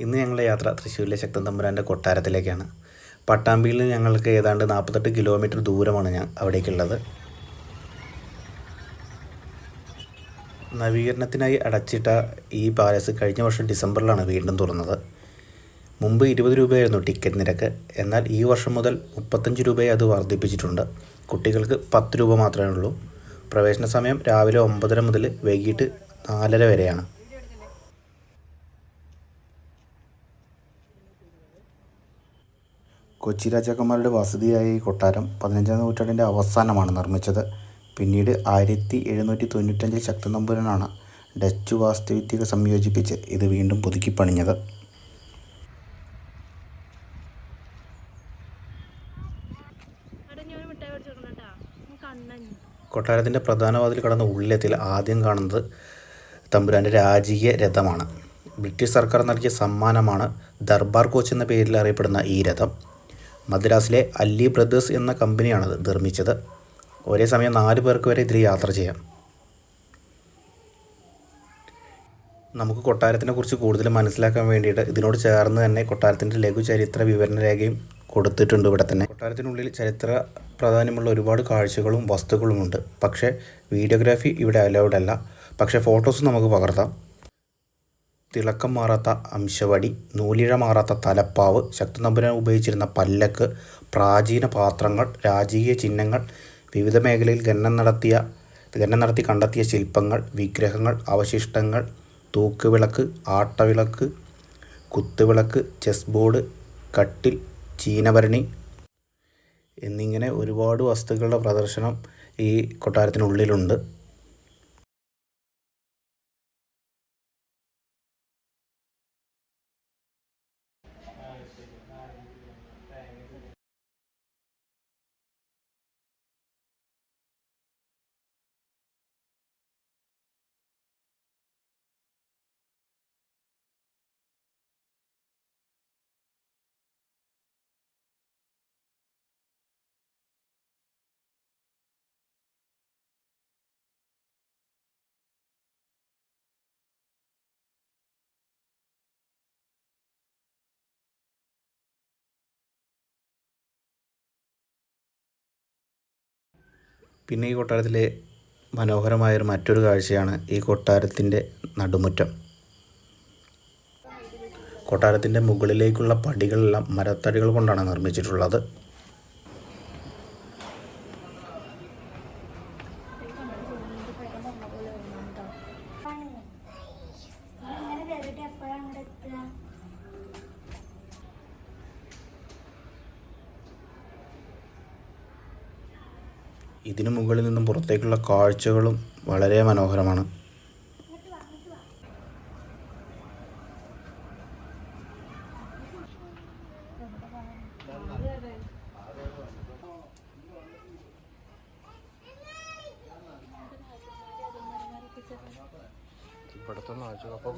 ഇന്ന് ഞങ്ങളുടെ യാത്ര തൃശ്ശൂരിലെ ശക്തൻ തമ്പുരാന്റെ കൊട്ടാരത്തിലേക്കാണ്. പട്ടാമ്പിയിൽ നിന്ന് ഞങ്ങൾക്ക് ഏതാണ്ട് നാൽപ്പത്തെട്ട് കിലോമീറ്റർ ദൂരമാണ് ഞാൻ അവിടേക്കുള്ളത്. നവീകരണത്തിനായി അടച്ചിട്ട ഈ പാലസ് കഴിഞ്ഞ വർഷം ഡിസംബറിലാണ് വീണ്ടും തുറന്നത്. മുമ്പ് ഇരുപത് രൂപയായിരുന്നു ടിക്കറ്റ് നിരക്ക്. എന്നാൽ ഈ വർഷം മുതൽ മുപ്പത്തഞ്ച് രൂപയെ അത് വർദ്ധിപ്പിച്ചിട്ടുണ്ട്. കുട്ടികൾക്ക് പത്ത് രൂപ മാത്രമേ ഉള്ളൂ. പ്രവേശന സമയം രാവിലെ ഒമ്പതര മുതൽ വൈകിട്ട് നാലര വരെയാണ്. കൊച്ചി രാജാക്കന്മാരുടെ വസതിയായ ഈ കൊട്ടാരം പതിനഞ്ചാം നൂറ്റാണ്ടിന്റെ അവസാനമാണ് നിർമ്മിച്ചത്. പിന്നീട് ആയിരത്തി എഴുന്നൂറ്റി തൊണ്ണൂറ്റഞ്ചിൽ ശക്തൻ തമ്പുരാനാണ് ഡച്ച് വാസ്തുവിദ്യകൾ സംയോജിപ്പിച്ച് ഇത് വീണ്ടും പുതുക്കി പണിഞ്ഞത്. കൊട്ടാരത്തിന്റെ പ്രധാന വാതിൽ കടന്ന ഉള്ളിലെത്തിൽ ആദ്യം കാണുന്നത് തമ്പുരാന്റെ രാജകീയ രഥമാണ്. ബ്രിട്ടീഷ് സർക്കാർ നൽകിയ സമ്മാനമാണ് ദർബാർ കോച്ച് എന്ന പേരിൽ അറിയപ്പെടുന്ന ഈ രഥം. മദ്രാസിലെ അല്ലി ബ്രദേഴ്സ് എന്ന കമ്പനിയാണത് നിർമ്മിച്ചത്. ഒരേ സമയം നാല് പേർക്ക് വരെ ഇതിൽ യാത്ര ചെയ്യാം. നമുക്ക് കൊട്ടാരത്തിനെ കുറിച്ച് കൂടുതൽ മനസ്സിലാക്കാൻ വേണ്ടിയിട്ട് ഇതിനോട് ചേർന്ന് തന്നെ കൊട്ടാരത്തിന്റെ ലഘു ചരിത്ര വിവരണ രേഖയും കൊടുത്തിട്ടുണ്ട് ഇവിടെ തന്നെ. കൊട്ടാരത്തിനുള്ളിൽ ചരിത്ര പ്രാധാന്യമുള്ള ഒരുപാട് കാഴ്ചകളും വസ്തുക്കളുമുണ്ട്. പക്ഷേ വീഡിയോഗ്രാഫി ഇവിടെ അലൗഡ് അല്ല. പക്ഷേ ഫോട്ടോസ് നമുക്ക് പകർത്താം. തിളക്കം മാറാത്ത അംശവടി നൂലിഴ മാറാത്ത തലപ്പാവ് ശക്തനമ്പുരാൻ ഉപയോഗിച്ചിരുന്ന പല്ലക്ക് പ്രാചീന പാത്രങ്ങൾ രാജകീയ ചിഹ്നങ്ങൾ വിവിധ മേഖലയിൽ ഖനനം നടത്തിയ ഖനനം നടത്തി കണ്ടെത്തിയ ശില്പങ്ങൾ വിഗ്രഹങ്ങൾ അവശിഷ്ടങ്ങൾ തൂക്കുവിളക്ക് ആട്ടവിളക്ക് കുത്തുവിളക്ക് ചെസ് ബോർഡ് കട്ടിൽ ചീനഭരണി എന്നിങ്ങനെ ഒരുപാട് വസ്തുക്കളുടെ പ്രദർശനം ഈ കൊട്ടാരത്തിനുള്ളിലുണ്ട്. പിന്നെ ഈ കൊട്ടാരത്തിലെ മനോഹരമായൊരു മറ്റൊരു കാഴ്ചയാണ് ഈ കൊട്ടാരത്തിന്റെ നടുമുറ്റം. കൊട്ടാരത്തിന്റെ മുകളിലേക്കുള്ള പടികളെല്ലാം മരത്തടികൾ കൊണ്ടാണ് നിർമ്മിച്ചിട്ടുള്ളത്. ഇതിനു മുകളിൽ നിന്നും പുറത്തേക്കുള്ള കാഴ്ചകളും വളരെ മനോഹരമാണ്. ഇവിടുത്തെ നാഴ്ച അപ്പം